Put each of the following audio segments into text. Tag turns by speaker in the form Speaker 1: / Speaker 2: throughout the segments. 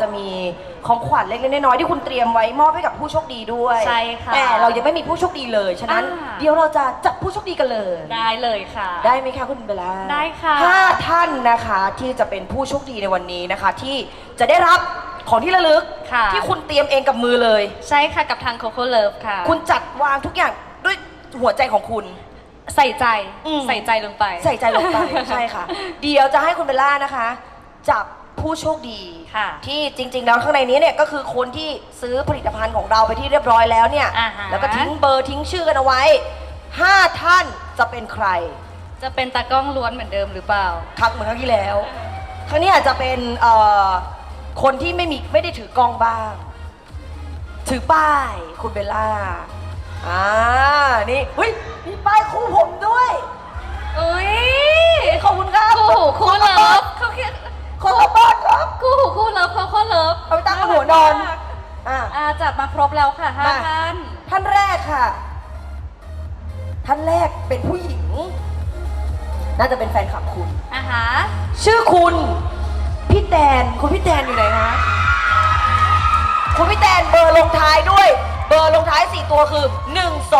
Speaker 1: จะมีของขวัญเล็กๆน้อยๆที่คุณเตรียมไว้มอบให้กับผู้โชคดีด้วย
Speaker 2: ใช่ค่ะ
Speaker 1: แต่เรายังไม่มีผู้โชคดีเลย ฉะนั้น
Speaker 2: อ่า
Speaker 1: เดี๋ยวเราจะจับผู้โชคดีกันเลย
Speaker 2: ได้เลยค่ะ
Speaker 1: ได้ไหมคะคุณเบลล่า
Speaker 2: ได้ค่ะ
Speaker 1: ห้าท่านนะคะที่จะเป็นผู้โชคดีในวันนี้นะคะ ที่จะได้รับของที่ระลึก
Speaker 2: ค่ะ
Speaker 1: ที่คุณเตรียมเองกับมือเลย
Speaker 2: ใช่ค่ะกับทาง Coco Love ค่ะ
Speaker 1: คุณจัดวางทุกอย่างด้วยหัวใจของคุณ
Speaker 2: ใส่ใจ
Speaker 1: อืม
Speaker 2: ใส่ใจลงไป
Speaker 1: ใส่ใจลงไป ใช่ค่ะ เดี๋ยวจะให้คุณเบลล่านะคะ จับ ผู้โชคดี
Speaker 2: ค่ะ
Speaker 1: ที่จริง ๆ แล้วข้างในนี้เนี่ยก็คือคนที่ซื้อผลิตภัณฑ์ของเราไปที่เรียบร้อยแล้วเนี่ย
Speaker 2: อ่าฮะ
Speaker 1: แล้วก็ทิ้งเบอร์ทิ้งชื่อกันเอาไว้ห้าท่านจะเป็นใคร
Speaker 2: จะเป็นตากล้องล้วนเหมือนเดิมหรือเปล่า
Speaker 1: ครั้งเหมือนครั้งที่แล้ว ครั้งนี้อาจจะเป็นเอ่อคนที่ไม่มีไม่ได้ถือกล้องบ้าง ถือป้ายคุณเบลล่า อ่า นี่เฮ้ยมีป้ายคู่ผมด้วย
Speaker 2: อุ้ย
Speaker 1: ขอบคุณครับ
Speaker 2: คู่หูคู่เลิฟเขาเขียน
Speaker 1: ขอต้อนครับ
Speaker 2: คู่หูคู่เลิฟเขาเขาเลิฟ
Speaker 1: เอาไปตั้งบนหัวนอน อ่า
Speaker 2: อ่าจัด มาครบแล้วค่ะห้า
Speaker 1: มา
Speaker 2: ท่าน
Speaker 1: ท่านแรกค่ะ ท่านแรกเป็นผู้หญิง น่าจะเป็นแฟนคลับคุณ
Speaker 2: อ่าฮะ
Speaker 1: ชื่อคุณ พี่แตนคุณพี่แตนอยู่ไหนคะคุณพี่แตนเบอร์ลงท้ายด้วย เบอร์ลงท้าย 4 ตัวคือ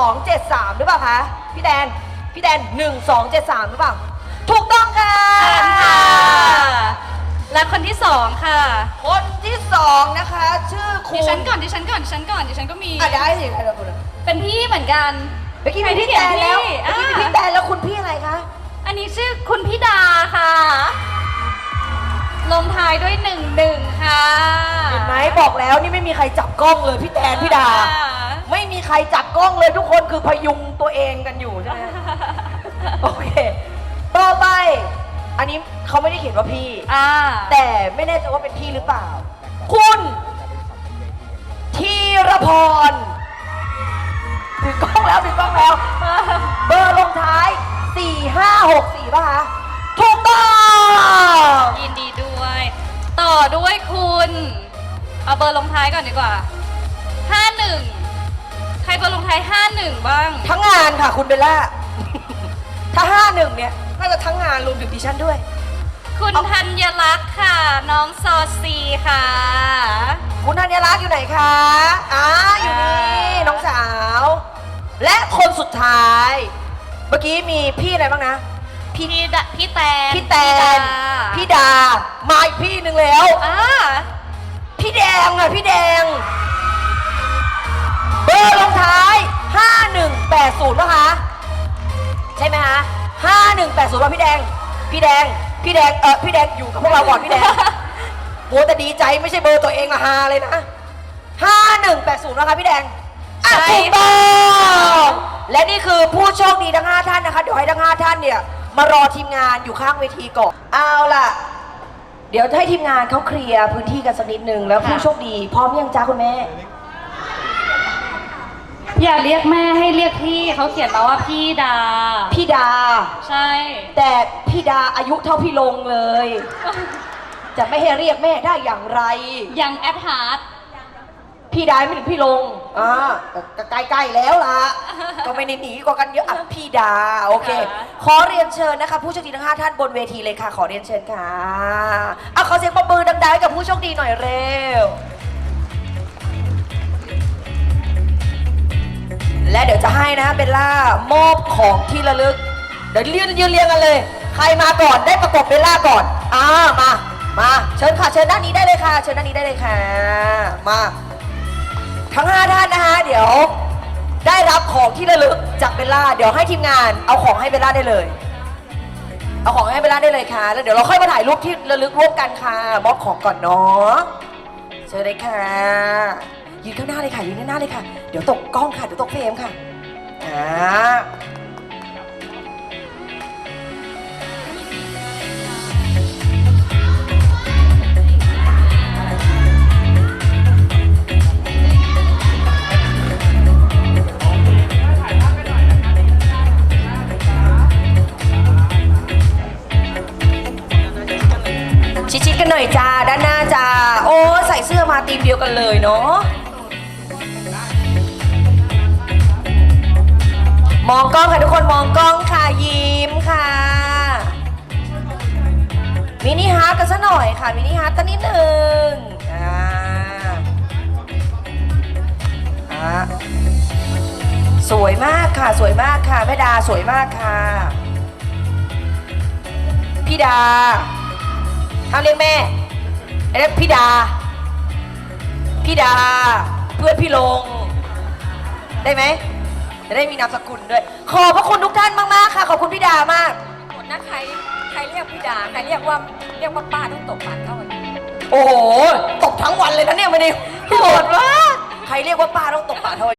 Speaker 1: 1273 หรือเปล่าคะพี่แตนพี่แตน1273 หรือเปล่า ถูกต้องค่ะ
Speaker 2: อ่านค่ะ และคนที่สองค่ะ
Speaker 1: คนที่สองนะคะ ชื่อคุ
Speaker 2: ดิ
Speaker 1: ณ
Speaker 2: ฉันก่อนดิฉันก่อนดิฉันก่อนดิฉันก็มี
Speaker 1: อะได้สิใครจะพูดอะ
Speaker 2: เป็นพี่เหมือนกัน
Speaker 1: เมื่อกี้
Speaker 2: ใคร
Speaker 1: มี
Speaker 2: ที่
Speaker 1: พี่แตนแล้ว
Speaker 2: เขี
Speaker 1: เมื่
Speaker 2: ย
Speaker 1: อน
Speaker 2: พี่
Speaker 1: กี้มี
Speaker 2: อ่า
Speaker 1: พี่แตนแล้วคุณพี่อะไรคะ
Speaker 2: อันนี้ชื่อคุณพี่ดาค่ะ ลงท้ายด้วยหนึ่งหนึ่งค่ะ
Speaker 1: เห็นไหมบอกแล้วนี่ไม่มีใครจับกล้องเลยพี่แตนพี่ดา
Speaker 2: อ่
Speaker 1: ไม่มีใครจับกล้องเลยทุกคนคือพยุงตัวเองกันอยู่ใช่ไหมโอเค ต่อไป อันนี้ เขาไม่ได้เขียนว่าพี่
Speaker 2: อ่า
Speaker 1: แต่ไม่แน่ใจว่าเป็นพี่หรือเปล่า คุณธีรพรถือกล้องแล้วถือกล้องแล้ว เบอร์ลงท้าย 4564 ป่ะคะถูกต้อง
Speaker 2: ยินดีด้วย ต่อด้วยคุณ เอาเบอร์ลงท้ายก่อนดีกว่าห้าหนึ่งใครเบอร์ลงท้ายห้าหนึ่งบ้าง
Speaker 1: ทั้งงานค่ะคุณเบลล่า ถ้า 51 เนี่ย น่าจะทั้งงานรวมถึงดิฉันด้วย
Speaker 2: คุณธัญลักษณ์ค่ะ น้องซอซีค่ะ
Speaker 1: คุณธัญรักษ์อยู่ไหนคะอ่าอยู่นี่น้องสาว และคนสุดท้าย เมื่อกี้มีพี่อะไรบ้างนะ
Speaker 2: พี่ดะพี่แตน
Speaker 1: พี่แตน
Speaker 2: ดา
Speaker 1: พี่ดา มาอีกพี่หนึ่งแล้ว
Speaker 2: อ่า
Speaker 1: พี่แดงอะพี่แดง เบอร์ลงท้าย 5180ป่ะคะ ใช่ไหมคะ5180ป่ะพี่แดง พี่แดง พี่แดงเออพี่แดงอยู่กับพวกเราก่อนพี่แดงโหแต่ดีใจไม่ใช่เบอร์ตัวเองละฮาเลยนะ5180นะคะพี่แดงอะ
Speaker 2: ใช่
Speaker 1: ถูกต้องและนี่คือผู้โชคดีทั้ง5ท่านนะคะเดี๋ยวให้ทั้ง5ท่านเนี่ยมารอทีมงานอยู่ข้างเวทีก่อนเอาล่ะ เดี๋ยวให้ทีมงานเขาเคลียร์พื้นที่กันสักนิดนึงแล้วผู้โชคดีพร้อมยังจ้าคุณแม่
Speaker 2: อย่าเรียกแม่ให้เรียกพี่เขาเขียนมาว่าพี่ดา
Speaker 1: พี่ดา
Speaker 2: ใช่
Speaker 1: แต่พี่ดาอายุเท่าพี่ลงเลย จะไม่ให้เรียกแม่ได้อย่างไร
Speaker 2: ยังแอดฮาร์ด
Speaker 1: พี่ดาไม่ถึงพี่ลงอ่าก็ใกล้ๆแล้วล่ะ ก็ไม่ได้หนีกว่ากันเยอะอะพี่ดา โอเค ขอเรียนเชิญนะคะ ผู้โชคดีทั้ง5ท่านบนเวทีเลยค่ะ ขอเรียนเชิญค่ะเอาขอเสียงปรบมือดังๆให้กับผู้โชคดีหน่อยเร็ว และเดี๋ยวจะให้นะเบลล่ามอบของที่ระลึก เดี๋ยวยืนยืนเรียงกันเลย ใครมาก่อนได้ประกบเบลล่าก่อนอ่ามามาเชิญค่ะเชิญด้านนี้ได้เลยค่ะ เชิญด้านนี้ได้เลยค่ะ มา ทั้งห้าท่านนะคะเดี๋ยว ได้รับของที่ระลึกจากเบลล่าเดี๋ยวให้ทีมงานเอาของให้เบลล่าได้เลยเอาของให้เบลล่าได้เลยค่ะ แล้วเดี๋ยวเราค่อยมาถ่ายรูปที่ระลึกร่วมกันค่ะมอบของก่อนเนาะเชิญเลยค่ะ ยืนข้างหน้าเลยค่ะยืนข้างหน้าเลยค่ะ เดี๋ยวตกกล้องค่ะเดี๋ยวตกเฟรมค่ะอ่าชิดๆกันหน่อยจ้าด้านหน้าจ้าโอ้ใส่เสื้อมาตีมเดียวกันเลยเนาะ มองกล้องค่ะทุกคนมองกล้องค่ะยิ้มค่ะ มินิฮาร์กันซะหน่อยค่ะ มินิฮาร์ทตนิดหนึ่งอ่าสวยมากค่ะ สวยมากค่ะแม่ดาสวยมากค่ะ พี่ดาทำเรียกแม่เรียกพี่ดา พี่ดา เพื่อนพี่ลง ได้ไหม จะได้มีนามสกุลด้วย ขอบพระคุณทุกท่านมากๆค่ะ ขอบคุณพี่ดามาก
Speaker 3: หมดนะใครใครเรียกพี่ดาใครเรียกว่าเรียกว่าป้าต้องตกปากเข้าไป
Speaker 1: โอ้โห ตกทั้งวันเลยนะเนี่ยไม่ได้โหดมากใครเรียกว่าป้าต้องตกปากเท่า